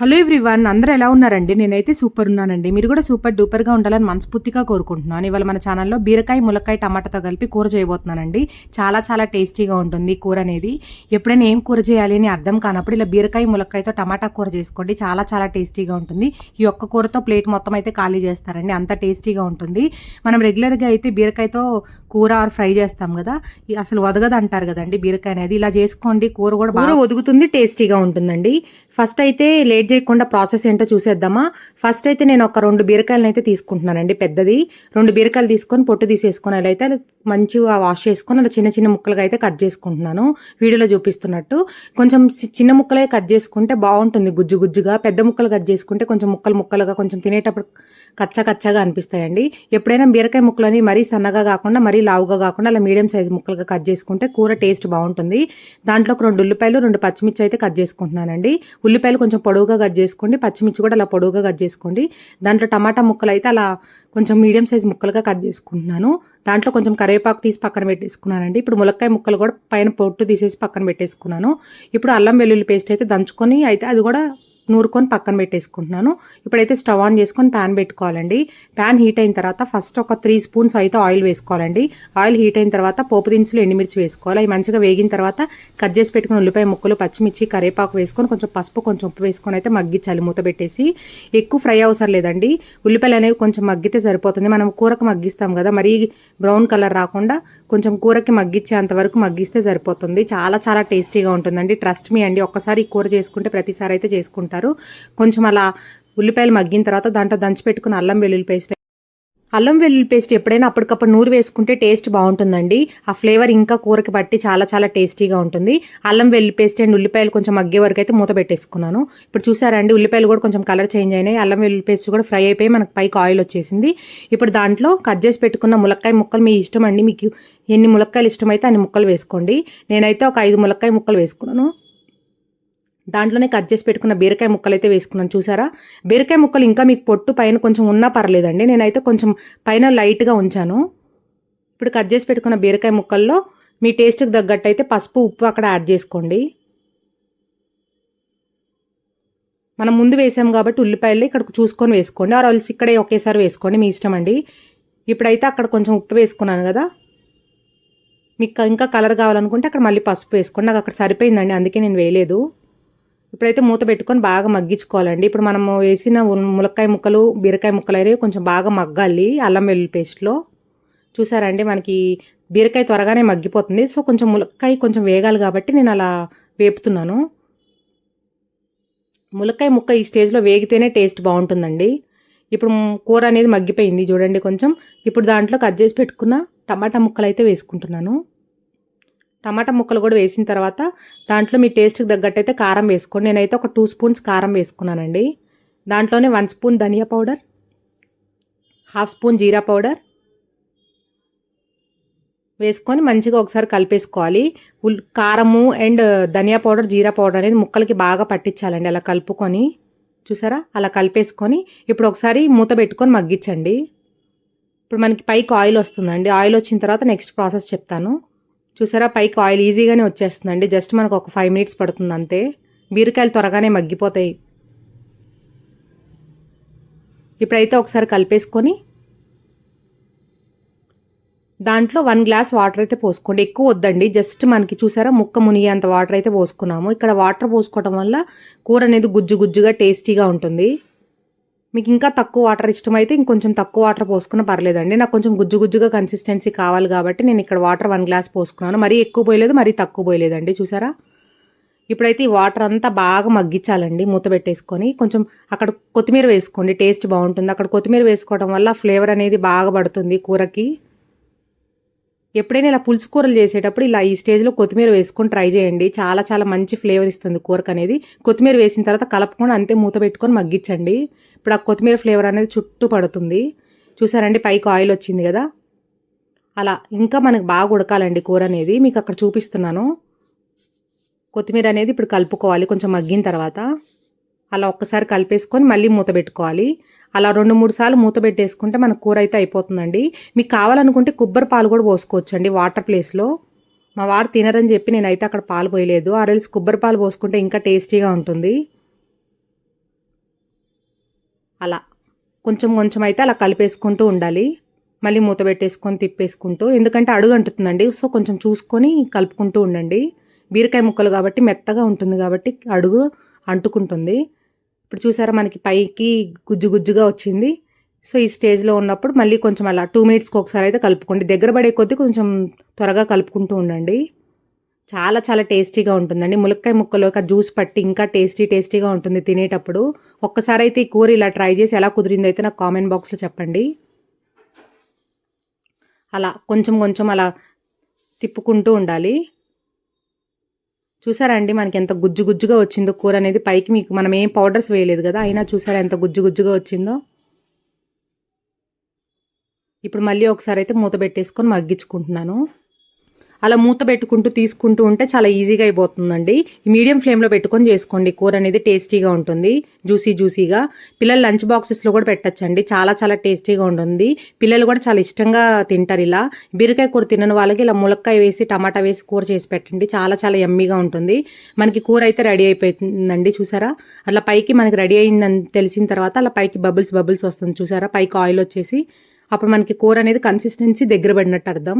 Hello everyone అందరూ ఎలా ఉన్నారండి? నేనైతే సూపర్ ఉన్నానండి. మీరు కూడా సూపర్ డూపర్గా ఉండాలని మనస్ఫూర్తిగా కోరుకుంటున్నాను. ఇవాళ మన ఛానల్లో బీరకాయ ములక్కాయ టమాటాతో కలిపి కూర చేయబోతున్నానండి. చాలా చాలా టేస్టీగా ఉంటుంది కూర అనేది. ఎప్పుడైనా ఏం కూర చేయాలి అని అర్థం కానప్పుడు ఇలా బీరకాయ ములక్కాయతో టమాటా కూర చేసుకోండి. చాలా చాలా టేస్టీగా ఉంటుంది. ఈ ఒక్క కూరతో ప్లేట్ మొత్తం అయితే ఖాళీ చేస్తారండి. అంత టేస్టీగా ఉంటుంది. మనం రెగ్యులర్గా అయితే బీరకాయతో కూర ఆర్ ఫ్రై చేస్తాం కదా అసలు వదగదు అంటారు కదండి బీరకాయ అనేది. ఇలా చేసుకోండి కూర కూడా బాగా ఒదుగుతుంది టేస్టీగా ఉంటుందండి. ఫస్ట్ అయితే లేట్ చేయకుండా ప్రాసెస్ ఏంటో చూసేద్దామా? ఫస్ట్ అయితే నేను ఒక రెండు బీరకాయలను అయితే తీసుకుంటున్నానండి పెద్దది. రెండు బీరకాయలు తీసుకొని పొట్టు తీసేసుకొని అలా అయితే మంచిగా వాష్ చేసుకొని అలా చిన్న చిన్న ముక్కలుగా అయితే కట్ చేసుకుంటున్నాను. వీడియోలో చూపిస్తున్నట్టు. కొంచెం చిన్న ముక్కలే కట్ చేసుకుంటే బాగుంటుంది. గుజ్జు గుజ్జుగా పెద్ద ముక్కలు కట్ చేసుకుంటే కొంచెం ముక్కలు ముక్కలుగా కొంచెం తినేటప్పుడు కచ్చా కచ్చాగా అనిపిస్తాయండి. ఎప్పుడైనా బీరకాయ ముక్కలని మరీ సన్నగా కాకుండా మరీ లావుగా కాకుండా అలా మీడియం సైజ్ ముక్కలుగా కట్ చేసుకుంటే కూర టేస్ట్ బాగుంటుంది. దాంట్లో ఒక రెండు ఉల్లిపాయలు రెండు పచ్చిమిర్చి అయితే కట్ చేసుకుంటున్నానండి. ఉల్లిపాయలు కొంచెం పొడవుగా కట్ చేసుకోండి. పచ్చిమిర్చి కూడా అలా పొడవుగా కట్ చేసుకోండి. దాంట్లో టమాటా ముక్కలు అయితే అలా కొంచెం మీడియం సైజ్ ముక్కలుగా కట్ చేసుకుంటున్నాను. దాంట్లో కొంచెం కరివేపాకు తీసి పక్కన పెట్టేసుకున్నానండి. ఇప్పుడు ములక్కాయ ముక్కలు కూడా పైన పొట్టు తీసేసి పక్కన పెట్టేసుకున్నాను. ఇప్పుడు అల్లం వెల్లుల్లి పేస్ట్ అయితే దంచుకొని అయితే అది కూడా నూరుకొని పక్కన పెట్టేసుకుంటున్నాను. ఇప్పుడైతే స్టవ్ ఆన్ చేసుకొని ప్యాన్ పెట్టుకోవాలండి. ప్యాన్ హీట్ అయిన తర్వాత ఫస్ట్ ఒక త్రీ స్పూన్స్ అయితే ఆయిల్ వేసుకోవాలండి. ఆయిల్ హీట్ అయిన తర్వాత పోపు దినుసులు ఎండుమిర్చి వేసుకోవాలి. అవి మంచిగా వేగిన తర్వాత కట్ చేసి పెట్టుకుని ఉల్లిపాయ ముక్కలు పచ్చిమిర్చి కరివేపాకు వేసుకొని కొంచెం పసుపు కొంచెం ఉప్పు వేసుకొని అయితే మగ్గించాలి మూత పెట్టేసి. ఎక్కువ ఫ్రై అవసరం లేదండి. ఉల్లిపాయలు అనేవి కొంచెం మగ్గితే సరిపోతుంది. మనం కూరకు మగ్గిస్తాం కదా మరీ బ్రౌన్ కలర్ రాకుండా కొంచెం కూరకి మగ్గించేంత వరకు మగ్గిస్తే సరిపోతుంది. చాలా చాలా టేస్టీగా ఉంటుందండి. ట్రస్ట్ మీ అండి ఒక్కసారి ఈ కూర చేసుకుంటే ప్రతిసారి అయితే చేసుకుంటారు కొంచెం అలా ఉల్లిపాయలు మగ్గిన తర్వాత దాంట్లో దంచి పెట్టుకున్న అల్లం వెల్లుల్లి పేస్ట్. అల్లం వెల్లుల్లి పేస్ట్ ఎప్పుడైనా అప్పటికప్పుడు నూరు వేసుకుంటే టేస్ట్ బాగుంటుందండి. ఆ ఫ్లేవర్ ఇంకా కూరకి బట్టి చాలా చాలా టేస్టీగా ఉంటుంది. అల్లం వెల్లుల్లి పేస్ట్ అండ్ ఉల్లిపాయలు కొంచెం మగ్గే వరకు అయితే మూత పెట్టేసుకున్నాను. ఇప్పుడు చూసారండి ఉల్లిపాయలు కూడా కొంచెం కలర్ చేంజ్ అయినాయి. అల్లం వెల్లుల్లి పేస్ట్ కూడా ఫ్రై అయిపోయి మనకు పైకి ఆయిల్ వచ్చేసింది. ఇప్పుడు దాంట్లో కట్ చేసి పెట్టుకున్న ములక్కాయ ముక్కలు మీ ఇష్టం అండి. మీకు ఎన్ని ములక్కాయలు ఇష్టమైతే అన్ని ముక్కలు వేసుకోండి. నేనైతే ఒక ఐదు ములక్కాయ ముక్కలు వేసుకున్నాను. దాంట్లోనే కట్ చేసి పెట్టుకున్న బీరకాయ ముక్కలు అయితే వేసుకున్నాను చూసారా? బీరకాయ ముక్కలు ఇంకా మీకు పొట్టు పైన కొంచెం ఉన్నా పర్లేదండి. నేనైతే కొంచెం పైన లైట్గా ఉంచాను. ఇప్పుడు కట్ చేసి పెట్టుకున్న బీరకాయ ముక్కల్లో మీ టేస్ట్కి తగ్గట్టు అయితే పసుపు ఉప్పు అక్కడ యాడ్ చేసుకోండి. మనం ముందు వేసాం కాబట్టి ఉల్లిపాయలు ఇక్కడ చూసుకొని వేసుకోండి. ఆ రోజు ఇక్కడే ఒకేసారి వేసుకోండి మీ ఇష్టం అండి. ఇప్పుడైతే అక్కడ కొంచెం ఉప్పు వేసుకున్నాను కదా. మీకు ఇంకా కలర్ కావాలనుకుంటే అక్కడ మళ్ళీ పసుపు వేసుకోండి. నాకు అక్కడ సరిపోయిందండి అందుకే నేను వేయలేదు. ఇప్పుడైతే మూత పెట్టుకొని బాగా మగ్గించుకోవాలండి. ఇప్పుడు మనము వేసిన ములక్కాయ ముక్కలు బీరకాయ ముక్కలు అనేవి కొంచెం బాగా మగ్గాలి అల్లం వెల్లుల్లి పేస్ట్లో. చూసారండి మనకి బీరకాయ త్వరగానే మగ్గిపోతుంది. సో కొంచెం ములక్కాయ కొంచెం వేగాలి కాబట్టి నేను అలా వేపుతున్నాను. ములక్కాయ ముక్క ఈ స్టేజ్లో వేగితేనే టేస్ట్ బాగుంటుందండి. ఇప్పుడు కూర అనేది మగ్గిపోయింది చూడండి కొంచెం. ఇప్పుడు దాంట్లో కట్ చేసి పెట్టుకున్న టమాటా ముక్కలు అయితే వేసుకుంటున్నాను. టమాటా ముక్కలు కూడా వేసిన తర్వాత దాంట్లో మీ టేస్ట్కి తగ్గట్టు అయితే కారం వేసుకోండి. నేనైతే ఒక టూ స్పూన్స్ కారం వేసుకున్నానండి. దాంట్లోనే వన్ స్పూన్ ధనియా పౌడర్ హాఫ్ స్పూన్ జీరా పౌడర్ వేసుకొని మంచిగా ఒకసారి కలిపేసుకోవాలి. ఉల్ కారము and dhaniya powder jeera powder అనేది ముక్కలకి బాగా పట్టించాలండి. అలా కలుపుకొని చూసారా? అలా కలిపేసుకొని ఇప్పుడు ఒకసారి మూత పెట్టుకొని మగ్గించండి. ఇప్పుడు మనకి పైకి ఆయిల్ వస్తుందండి. ఆయిల్ వచ్చిన తర్వాత నెక్స్ట్ ప్రాసెస్ చెప్తాను. చూసారా? పైకి ఆయిల్ ఈజీగానే వచ్చేస్తుందండి. జస్ట్ మనకు ఒక ఫైవ్ మినిట్స్ పడుతుంది అంతే. బీరకాయలు త్వరగానే మగ్గిపోతాయి. ఇప్పుడైతే ఒకసారి కలిపేసుకొని దాంట్లో వన్ గ్లాస్ వాటర్ అయితే పోసుకోండి. ఎక్కువ వద్దండి. జస్ట్ మనకి చూసారా? ముక్క మునిగేంత వాటర్ అయితే పోసుకున్నాము. ఇక్కడ వాటర్ పోసుకోవడం వల్ల కూర అనేది గుజ్జు గుజ్జుగా టేస్టీగా ఉంటుంది. మీకు ఇంకా తక్కువ వాటర్ ఇష్టమైతే ఇంకొంచెం తక్కువ వాటర్ పోసుకున్న పర్లేదండి. నాకు కొంచెం గుజ్జు గుజ్జుగా కన్సిస్టెన్సీ కావాలి కాబట్టి నేను ఇక్కడ వాటర్ వన్ గ్లాస్ పోసుకున్నాను. మరీ ఎక్కువ పోయలేదు మరీ తక్కువ పోయలేదండి. చూసారా? ఇప్పుడైతే ఈ వాటర్ అంతా బాగా మగ్గించాలండి మూత పెట్టేసుకొని. కొంచెం అక్కడ కొత్తిమీర వేసుకోండి టేస్ట్ బాగుంటుంది. అక్కడ కొత్తిమీర వేసుకోవడం వల్ల ఫ్లేవర్ అనేది బాగా పడుతుంది కూరకి. ఎప్పుడైనా ఇలా పులుసు కూరలు చేసేటప్పుడు ఇలా ఈ స్టేజ్లో కొత్తిమీర వేసుకొని ట్రై చేయండి. చాలా చాలా మంచి ఫ్లేవర్ ఇస్తుంది కూరకు అనేది కొత్తిమీర వేసిన తర్వాత కలపకుండా అంతే మూత పెట్టుకొని మగ్గించండి. ఇప్పుడు ఆ కొత్తిమీర ఫ్లేవర్ అనేది చుట్టూ పడుతుంది. చూసారండి పైకి ఆయిల్ వచ్చింది కదా? అలా ఇంకా మనకు బాగా ఉడకాలండి కూర అనేది. మీకు అక్కడ చూపిస్తున్నాను. కొత్తిమీర అనేది ఇప్పుడు కలుపుకోవాలి కొంచెం మగ్గిన తర్వాత. అలా ఒక్కసారి కలిపేసుకొని మళ్ళీ మూత పెట్టుకోవాలి. అలా రెండు మూడు సార్లు మూత పెట్టేసుకుంటే మన కూర అయితే అయిపోతుందండి. మీకు కావాలనుకుంటే కొబ్బరి పాలు కూడా పోసుకోవచ్చండి వాటర్ ప్లేస్లో. మా వారు తినరని చెప్పి నేనైతే అక్కడ పాలు పోయలేదు. ఆ రోజు కొబ్బరి పాలు పోసుకుంటే ఇంకా టేస్టీగా ఉంటుంది. అలా. కొంచెం కొంచెం అయితే అలా కలిపేసుకుంటూ ఉండాలి. మళ్ళీ మూత పెట్టేసుకొని తిప్పేసుకుంటూ. ఎందుకంటే అడుగు అంటుతుందండి. సో కొంచెం చూసుకొని కలుపుకుంటూ ఉండండి. బీరకాయ ముక్కలు కాబట్టి మెత్తగా ఉంటుంది కాబట్టి అడుగు అంటుకుంటుంది. ఇప్పుడు చూసారా మనకి పైకి గుజ్జు గుజ్జుగా వచ్చింది. సో ఈ స్టేజ్లో ఉన్నప్పుడు మళ్ళీ కొంచెం అలా టూ మినిట్స్కి ఒకసారి అయితే కలుపుకోండి. దగ్గర పడే కొద్దీ కొంచెం త్వరగా కలుపుకుంటూ ఉండండి. చాలా చాలా టేస్టీగా ఉంటుందండి. ములక్కాయ ముక్కలోకి ఒక జ్యూస్ పట్టి ఇంకా టేస్టీ టేస్టీగా ఉంటుంది తినేటప్పుడు. ఒక్కసారి అయితే ఈ కూర ఇలా ట్రై చేసి ఎలా కుదిరిందో అయితే నాకు కామెంట్ బాక్స్లో చెప్పండి. అలా కొంచెం కొంచెం అలా తిప్పుకుంటూ ఉండాలి. చూసారండి మనకి ఎంత గుజ్జు గుజ్జుగా వచ్చిందో కూర అనేది? పైకి మీకు మనం ఏం పౌడర్స్ వేయలేదు కదా? అయినా చూసారా ఎంత గుజ్జు గుజ్జుగా వచ్చిందో? ఇప్పుడు మళ్ళీ ఒకసారి అయితే మూత పెట్టేసుకొని మగ్గించుకుంటున్నాను. అలా మూత పెట్టుకుంటూ తీసుకుంటూ ఉంటే చాలా ఈజీగా అయిపోతుందండి. మీడియం ఫ్లేమ్లో పెట్టుకొని చేసుకోండి. కూర అనేది టేస్టీగా ఉంటుంది. జ్యూసీ జ్యూసీగా. పిల్లలు లంచ్ బాక్సెస్లో కూడా పెట్టచ్చండి. చాలా చాలా టేస్టీగా ఉంటుంది. పిల్లలు కూడా చాలా ఇష్టంగా తింటారు ఇలా. బీరకాయ కూర తినని వాళ్ళకి ఇలా ములక్కాయ వేసి టమాటా వేసి కూర చేసి పెట్టండి. చాలా చాలా ఎమ్మీగా ఉంటుంది. మనకి కూర అయితే రెడీ అయిపోతుందండి చూసారా? అలా పైకి మనకి రెడీ అయిందని తెలిసిన తర్వాత అలా పైకి బబుల్స్ బబుల్స్ వస్తుంది. చూసారా? పైకి ఆయిల్ వచ్చేసి అప్పుడు మనకి కూర అనేది కన్సిస్టెన్సీ దగ్గర పడినట్టు అర్థం.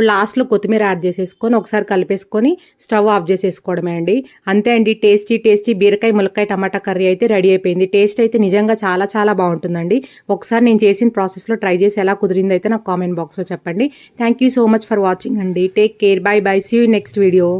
ఇప్పుడు లాస్ట్లో కొత్తిమీర యాడ్ చేసేసుకొని ఒకసారి కలిపేసుకొని స్టవ్ ఆఫ్ చేసేసుకోవడమే అండి. అంతే అండి టేస్టీ టేస్టీ బీరకాయ ములక్కాయ టమాటా కర్రీ అయితే రెడీ అయిపోయింది. టేస్ట్ అయితే నిజంగా చాలా చాలా బాగుంటుందండి. ఒకసారి నేను చేసిన ప్రాసెస్లో ట్రై చేసి ఎలా కుదిరిందో అయితే నాకు కామెంట్ బాక్స్లో చెప్పండి. Thank you so much for watching అండి. Take care bye bye see you next video